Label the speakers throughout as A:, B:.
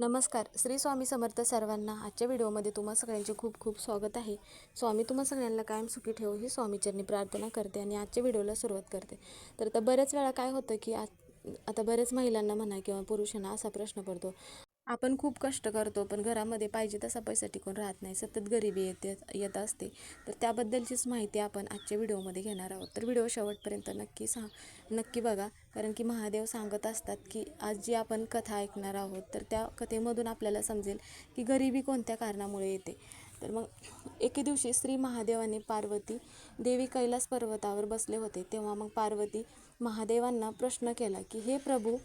A: नमस्कार. श्री स्वामी समर्थ सर्वांना आजच्या व्हिडिओमध्ये तुम्हा सगळ्यांचे खूप खूप स्वागत आहे. स्वामी तुम्हा सगळ्यांना कायम सुखी ठेवू ही स्वामीचरणी प्रार्थना करते आणि आजच्या व्हिडिओला सुरुवात करते. तर आता बऱ्याच वेळा काय होतं की आज आता बऱ्याच महिलांना म्हणा किंवा पुरुषांना असा प्रश्न पडतो आपण खूप कष्ट करतो पण घरामध्ये पाहिजे तसा पैसा टिकून राहत नाही. सतत गरिबी येते येत असते. तर त्याबद्दलचीच माहिती आपण आजच्या व्हिडिओमध्ये घेणार आहोत. तर व्हिडिओ शेवटपर्यंत नक्की सा नक्की बघा. कारण की महादेव सांगत असतात की आज जी आपण कथा ऐकणार आहोत तर त्या कथेमधून आपल्याला समजेल की गरिबी कोणत्या कारणामुळे येते. तर मग एके दिवशी श्री महादेवाने पार्वती देवी कैलास पर्वतावर बसले होते. तेव्हा मग पार्वती महादेवांना प्रश्न केला की हे प्रभू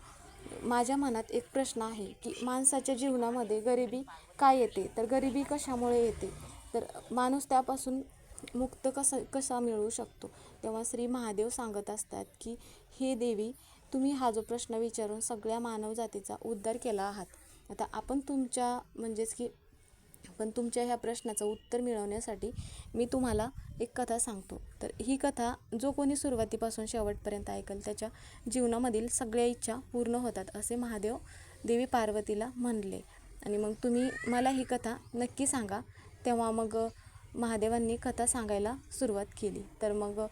A: माझ्या मनात एक प्रश्न आहे की माणसाच्या जीवनामध्ये गरिबी काय येते? तर गरिबी कशामुळे येते? तर माणूस त्यापासून मुक्त कसा कसा मिळवू शकतो? तेव्हा श्री महादेव सांगत असतात की हे देवी तुम्ही हा जो प्रश्न विचारून सगळ्या मानवजातीचा उद्धार केला आहात. आता आपण तुमच्या म्हणजेच की पण तुमच्या ह्या प्रश्नाचं उत्तर मिळवण्यासाठी मी तुम्हाला एक कथा सांगतो. तर ही कथा जो कोणी सुरुवातीपासून शेवटपर्यंत ऐकल त्याच्या जीवनामधील सगळ्या इच्छा पूर्ण होतात असे महादेव देवी पार्वतीला म्हणले. आणि मग तुम्ही मला ही कथा नक्की सांगा. तेव्हा मग महादेवांनी कथा सांगायला सुरुवात केली. तर मग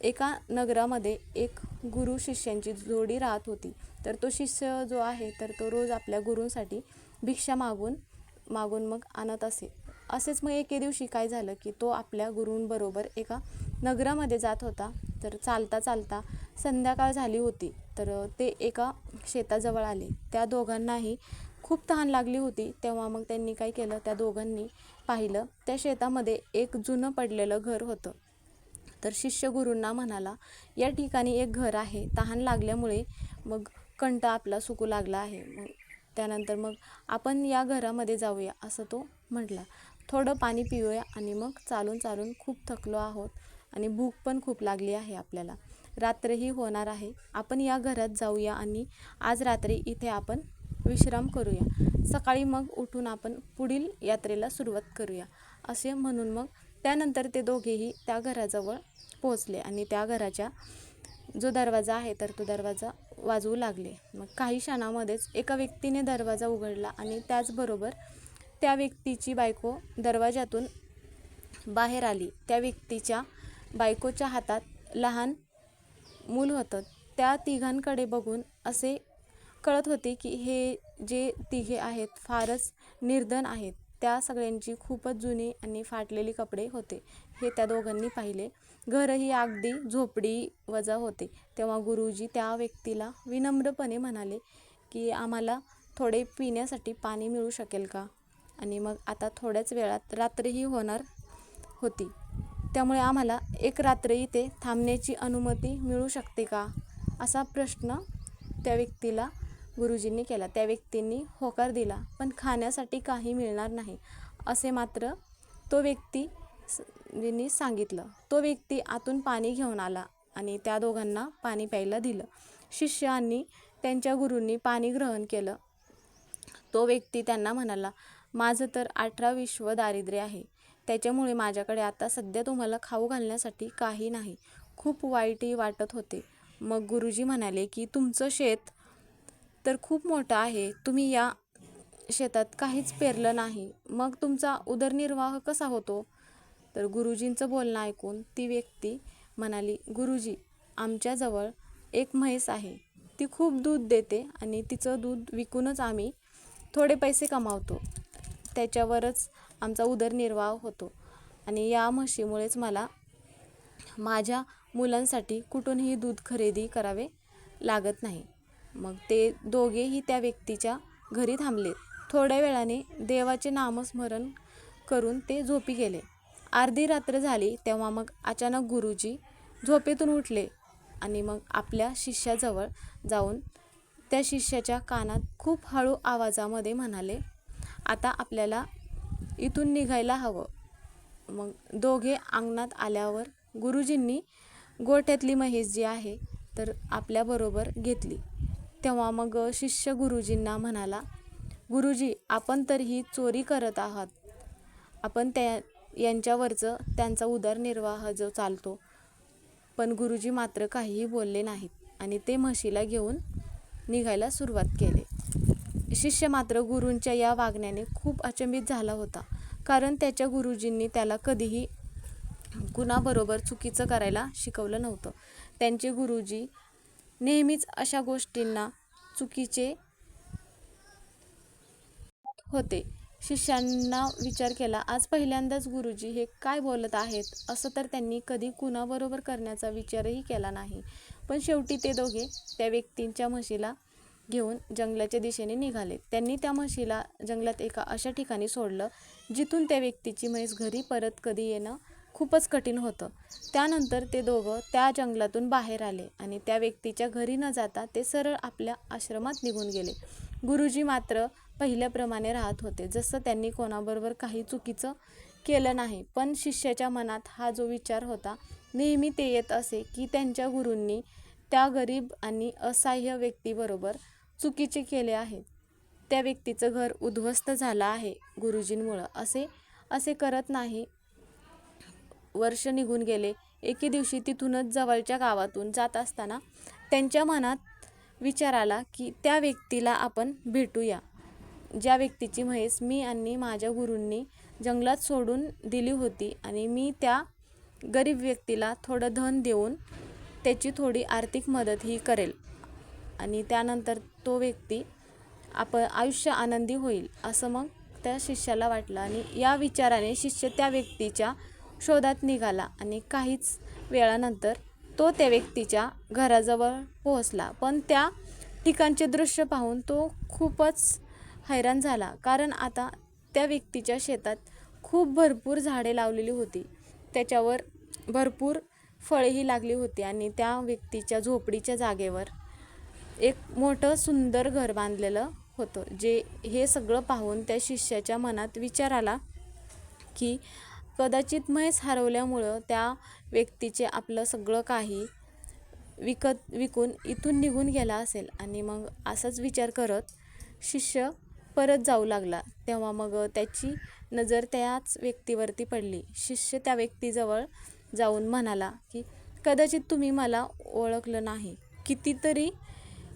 A: एका नगरामध्ये एक गुरु शिष्यांची जोडी राहत होती. तर तो शिष्य जो आहे तर तो रोज आपल्या गुरूंसाठी भिक्षा मागून मागून मग आणत असे. असेच मग एके दिवशी काय झालं की तो आपल्या गुरूंबरोबर एका नगरामध्ये जात होता. तर चालता चालता संध्याकाळ झाली होती. तर ते एका शेताजवळ आले. त्या दोघांनाही खूप तहान लागली होती. तेव्हा मग त्यांनी काय केलं? त्या दोघांनी पाहिलं त्या शेतामध्ये एक जुनं पडलेलं घर होतं. तर शिष्य गुरूंना म्हणाला या ठिकाणी एक घर आहे. तहान लागल्यामुळे मग कंठ आपला सुकू लागला आहे. मग त्यानंतर मग आपण या घरामध्ये जाऊया असं तो म्हटला. थोडं पाणी पिऊया आणि मग चालून चालून खूप थकलो आहोत आणि भूक पण खूप लागली आहे आपल्याला. रात्रही होणार आहे. आपण या घरात जाऊया आणि आज रात्री इथे आपण विश्राम करूया. सकाळी मग उठून आपण पुढील यात्रेला सुरुवात करूया. असे म्हणून मग त्यानंतर ते दोघेही त्या घराजवळ पोहोचले आणि त्या घराच्या जो दरवाजा आहे तर तो दरवाजा वाजवू लागले. मग काही क्षणामध्येच एका व्यक्तीने दरवाजा उघडला आणि त्याचबरोबर त्या व्यक्तीची बायको दरवाजातून बाहेर आली. त्या व्यक्तीच्या बायकोच्या हातात लहान मूल होतं. त्या तिघांकडे बघून असे कळत होते की हे जे तिघे आहेत फारच निर्धन आहेत. त्या सगळ्यांची खूपच जुनी आणि फाटलेली कपडे होते. हे त्या दोघांनी पाहिले. घरही अगदी झोपडी वजा होते. तेव्हा गुरुजी त्या व्यक्तीला विनम्रपणे म्हणाले की आम्हाला थोडे पिण्यासाठी पाणी मिळू शकेल का? आणि मग आता थोड्याच वेळात रात्रीही होणार होती. त्यामुळे आम्हाला एक रात्र इथे थांबण्याची अनुमती मिळू शकते का? असा प्रश्न त्या व्यक्तीला गुरुजींनी केला. त्या व्यक्तींनी होकार दिला पण खाण्यासाठी काही मिळणार नाही असे मात्र तो व्यक्तीनी सांगितलं. तो व्यक्ती आतून पाणी घेऊन आला आणि त्या दोघांना पाणी प्यायला दिलं. शिष्यांनी त्यांच्या गुरूंनी पाणी ग्रहण केलं. तो व्यक्ती त्यांना म्हणाला माझं तर अठरा विश्व दारिद्र्य आहे. त्याच्यामुळे माझ्याकडे आता सध्या तुम्हाला खाऊ घालण्यासाठी काही नाही. खूप वाईटही वाटत होते. मग गुरुजी म्हणाले की तुमचं शेत तर खूप मोठं आहे. तुम्ही या शेतात काहीच पेरलं नाही. मग तुमचा उदरनिर्वाह कसा होतो? तर गुरुजींचं बोलणं ऐकून ती व्यक्ती म्हणाली गुरुजी आमच्याजवळ एक म्हैस आहे. ती खूप दूध देते आणि तिचं दूध विकूनच आम्ही थोडे पैसे कमावतो. त्याच्यावरच आमचा उदरनिर्वाह होतो. आणि या म्हशीमुळेच मला माझ्या मुलांसाठी कुठूनही दूध खरेदी करावे लागत नाही. मग ते दोघेही त्या व्यक्तीच्या घरी थांबले. थोड्या वेळाने देवाचे नामस्मरण करून ते झोपी गेले. अर्धी रात्र झाली तेव्हा मग अचानक गुरुजी झोपेतून उठले आणि मग आपल्या शिष्याजवळ जाऊन त्या शिष्याच्या कानात खूप हळू आवाजामध्ये म्हणाले आता आपल्याला इथून निघायला हवं. मग दोघे अंगणात आल्यावर गुरुजींनी गोठ्यातली म्हैस जी आहे तर आपल्याबरोबर घेतली. तेव्हा मग शिष्य गुरुजींना म्हणाला गुरुजी आपण तर ही चोरी करत आहात. आपण त्या यांच्यावरचं त्यांचा उदरनिर्वाह जो चालतो. पण गुरुजी मात्र काहीही बोलले नाहीत आणि ते म्हशीला घेऊन निघायला सुरुवात केले. शिष्य मात्र गुरूंच्या या वागण्याने खूप अचंबित झाला होता. कारण त्याच्या गुरुजींनी त्याला कधीही कुणाबरोबर चुकीचं करायला शिकवलं नव्हतं. त्यांचे गुरुजी नेहमीच अशा गोष्टींना चुकीचे होते. शिष्यांना विचार केला आज पहिल्यांदाच गुरुजी हे काय बोलत आहेत? असं तर त्यांनी कधी कुणाबरोबर करण्याचा विचारही केला नाही. पण शेवटी ते दोघे त्या व्यक्तींच्या म्हशीला घेऊन जंगलाच्या दिशेने निघाले. त्यांनी त्या म्हशीला जंगलात एका अशा ठिकाणी सोडलं जिथून त्या व्यक्तीची म्हैस घरी परत कधी येणं खूपच कठीण होतं. त्यानंतर ते दोघं त्या जंगलातून बाहेर आले आणि त्या व्यक्तीच्या घरी न जाता ते सरळ आपल्या आश्रमात निघून गेले. गुरुजी मात्र पहिल्याप्रमाणे राहत होते जसं त्यांनी कोणाबरोबर काही चुकीचं केलं नाही. पण शिष्याच्या मनात हा जो विचार होता नेहमी ते येत असे की त्यांच्या गुरूंनी त्या गरीब आणि असहाय्य व्यक्तीबरोबर चुकीचे केले आहे. त्या व्यक्तीचं घर उद्ध्वस्त झालं आहे गुरुजींमुळं. असे असे करत नाही. वर्ष निघून गेले. एके दिवशी तिथूनच जवळच्या गावातून जात असताना त्यांच्या मनात विचार आला की त्या व्यक्तीला आपण भेटूया. ज्या व्यक्तीची म्हैस मी आणि माझ्या गुरूंनी जंगलात सोडून दिली होती आणि मी त्या गरीब व्यक्तीला थोडं धन देऊन त्याची थोडी आर्थिक मदतही करेल. आणि त्यानंतर तो व्यक्ती आप आयुष्य आनंदी होईल असं मग त्या शिष्याला वाटलं. आणि या विचाराने शिष्य त्या व्यक्तीच्या शोधात निघाला आणि काहीच वेळानंतर तो त्या व्यक्तीच्या घराजवळ पोहोचला. पण त्या ठिकाणचे दृश्य पाहून तो खूपच हैराण झाला. कारण आता त्या व्यक्तीच्या शेतात खूप भरपूर झाडे लावलेली होती. त्याच्यावर भरपूर फळेही लागली होती आणि त्या व्यक्तीच्या झोपडीच्या जागेवर एक मोठं सुंदर घर बांधलेलं होतं जे हे सगळं पाहून त्या शिष्याच्या मनात विचार आला की कदाचित म्हैस हरवल्यामुळं त्या व्यक्तीचे आपलं सगळं काही विकत विकून इथून निघून गेला असेल. आणि मग असाच विचार करत शिष्य परत जाऊ लागला. तेव्हा मग त्याची नजर त्याच व्यक्तीवरती पडली. शिष्य त्या व्यक्तीजवळ जाऊन म्हणाला की कदाचित तुम्ही मला ओळखलं नाही. कितीतरी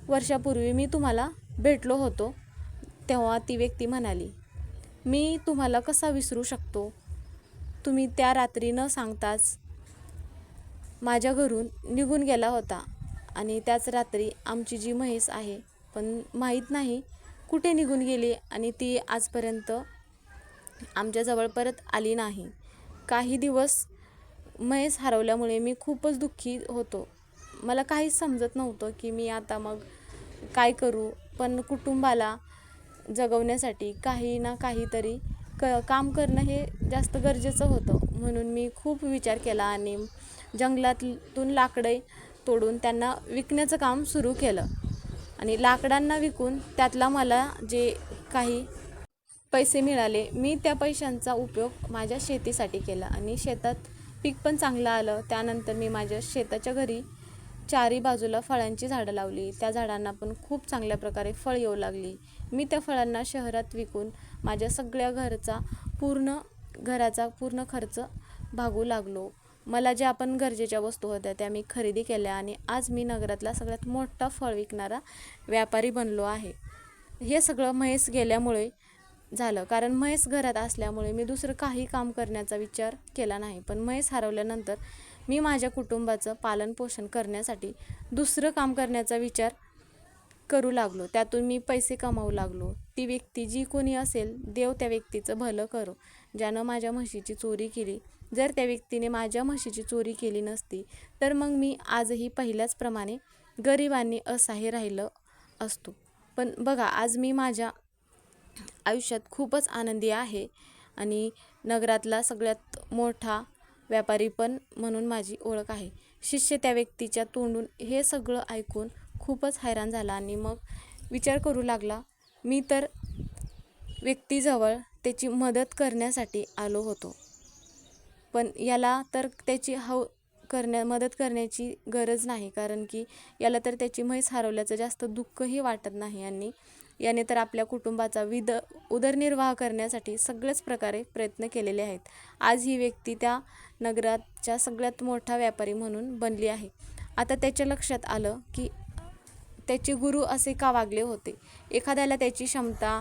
A: वर्षापूर्वी मी तुम्हाला भेटलो होतो तेव्हा ती व्यक्ती म्हणाली मी तुम्हाला कसा विसरू शकतो? तुम्ही त्या रात्री न सांगताच माझ्या घरून निघून गेला होता आणि त्याच रात्री आमची जी म्हैस आहे पण माहीत नाही कुठे निघून गेली आणि ती आजपर्यंत आमच्याजवळ परत आली नाही. काही दिवस म्हैस हरवल्यामुळे मी खूपच दुःखी होतो. मला काहीच समजत नव्हतं की मी आता मग काय करू? पण कुटुंबाला जगवण्यासाठी काही ना काहीतरी क काम करणं हे जास्त गरजेचं होतं. म्हणून मी खूप विचार केला आणि जंगलातून लाकडे तोडून त्यांना विकण्याचं काम सुरू केलं. आणि लाकडांना विकून त्यातला मला जे काही पैसे मिळाले मी त्या पैशांचा उपयोग माझ्या शेतीसाठी केला. आणि शेतात पीक पण चांगलं आलं. त्यानंतर मी माझ्या शेताच्या घरी चारी बाजूला फळांची झाडं लावली. त्या झाडांना पण खूप चांगल्या प्रकारे फळ येऊ लागली. मी त्या फळांना शहरात विकून माझ्या सगळ्या घरचा पूर्ण घराचा पूर्ण खर्च भागू लागलो. मला ज्या आपण गरजेच्या वस्तू होत्या त्या मी खरेदी केल्या आणि आज मी नगरातला सगळ्यात मोठा फळ विकणारा व्यापारी बनलो आहे. हे सगळं म्हैस गेल्यामुळे झालं. कारण म्हैस घरात असल्यामुळे मी दुसरं काही काम करण्याचा विचार केला नाही. पण म्हैस हरवल्यानंतर मी माझ्या कुटुंबाचं पालनपोषण करण्यासाठी दुसरं काम करण्याचा विचार करू लागलो. त्यातून मी पैसे कमावू लागलो. ती व्यक्ती जी कोणी असेल देव त्या व्यक्तीचं भलं करो. ज्यानं माझ्या म्हशीची चोरी केली. जर त्या व्यक्तीने माझ्या म्हशीची चोरी केली नसती तर मग मी आजही पहिल्याचप्रमाणे गरिबांनी असहाय्य राहिलं असतो. पण बघा आज मी माझ्या आयुष्यात खूपच आनंदी आहे आणि नगरातला सगळ्यात मोठा व्यापारी पण म्हणून माझी ओळख आहे. शिष्य त्या व्यक्तीच्या तोंडून हे सगळं ऐकून खूपच हैराण झाला आणि मग विचार करू लागला मी तर व्यक्तीजवळ त्याची मदत करण्यासाठी आलो होतो. पण याला तर त्याची हव करण्या मदत करण्याची गरज नाही कारण की याला तर त्याची म्हैस हरवल्याचं जास्त दुःखही वाटत नाही आणि याने तर आपल्या कुटुंबाचा विद उदरनिर्वाह करण्यासाठी सगळ्याच प्रकारे प्रयत्न केलेले आहेत. आज ही व्यक्ती त्या नगराच्या सगळ्यात मोठा व्यापारी म्हणून बनली आहे. आता त्याच्या लक्षात आलं की त्याचे गुरु असे का वागले होते? एखाद्याला त्याची क्षमता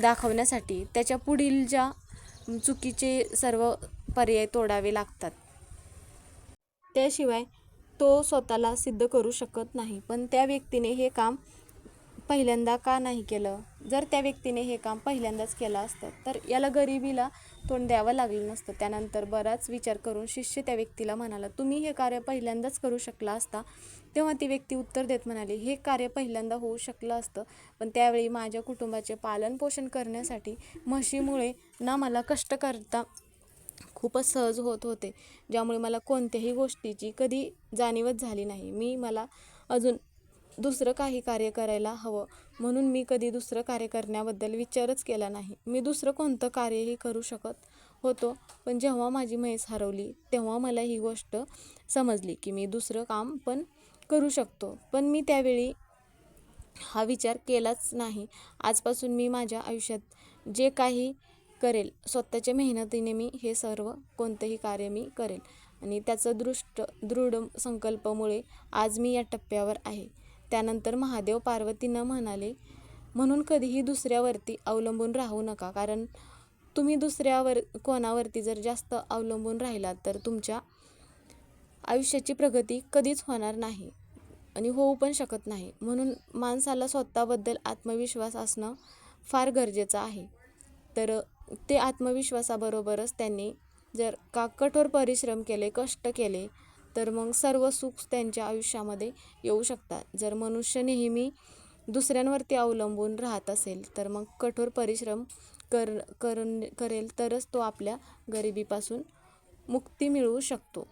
A: दाखवण्यासाठी त्याच्या पुढील ज्या चुकीचे सर्व पर्याय तोडावे लागतात त्याशिवाय तो स्वतःला सिद्ध करू शकत नाही. पण त्या व्यक्तीने हे काम पहिल्यांदा का नाही केलं? जर त्या व्यक्तीने हे काम पहिल्यांदाच केलं असतं तर याला गरिबीला तोंड द्यावं लागलं नसतं. त्यानंतर बराच विचार करून शिष्य त्या व्यक्तीला म्हणाला तुम्ही हे कार्य पहिल्यांदाच करू शकला असता? तेव्हा ती व्यक्ती उत्तर देत म्हणाली हे कार्य पहिल्यांदा होऊ शकलं असतं पण त्यावेळी माझ्या कुटुंबाचे पालनपोषण करण्यासाठी म्हशीमुळे ना मला कष्ट करता खूपच सहज होत होते ज्यामुळे मला कोणत्याही गोष्टीची कधी जाणीवच झाली नाही. मी मला अजून दुसरं काही कार्य करायला हवं. म्हणून मी कधी दुसरं कार्य करण्याबद्दल विचारच केला नाही. मी दुसरं कोणतं कार्यही करू शकत होतो. पण जेव्हा माझी म्हैस हरवली तेव्हा मला ही गोष्ट समजली की मी दुसरं काम पण करू शकतो. पण मी त्यावेळी हा विचार केलाच नाही. आजपासून मी माझ्या आयुष्यात जे काही करेल स्वतःच्या मेहनतीने मी हे सर्व कोणतंही कार्य मी करेल. आणि त्याचं दृष्ट दृढ संकल्पामुळे आज मी या टप्प्यावर आहे. त्यानंतर महादेव पार्वतींना म्हणाले म्हणून कधीही दुसऱ्यावरती अवलंबून राहू नका. कारण तुम्ही दुसऱ्यावर कोणावरती जर जास्त अवलंबून राहिलात तर तुमच्या आयुष्याची प्रगती कधीच होणार नाही आणि होऊ पण शकत नाही. म्हणून माणसाला स्वतःबद्दल आत्मविश्वास असणं फार गरजेचं आहे. तर ते आत्मविश्वासाबरोबरच त्यांनी जर का कठोर परिश्रम केले कष्ट केले तर मग सर्व सुख त्यांच्या आयुष्यामध्ये येऊ शकतात. जर मनुष्य नेहमी दुसऱ्यांवरती अवलंबून राहत असेल तर मग कठोर परिश्रम कर करेल तरच तो आपल्या गरिबीपासून मुक्ती मिळवू शकतो.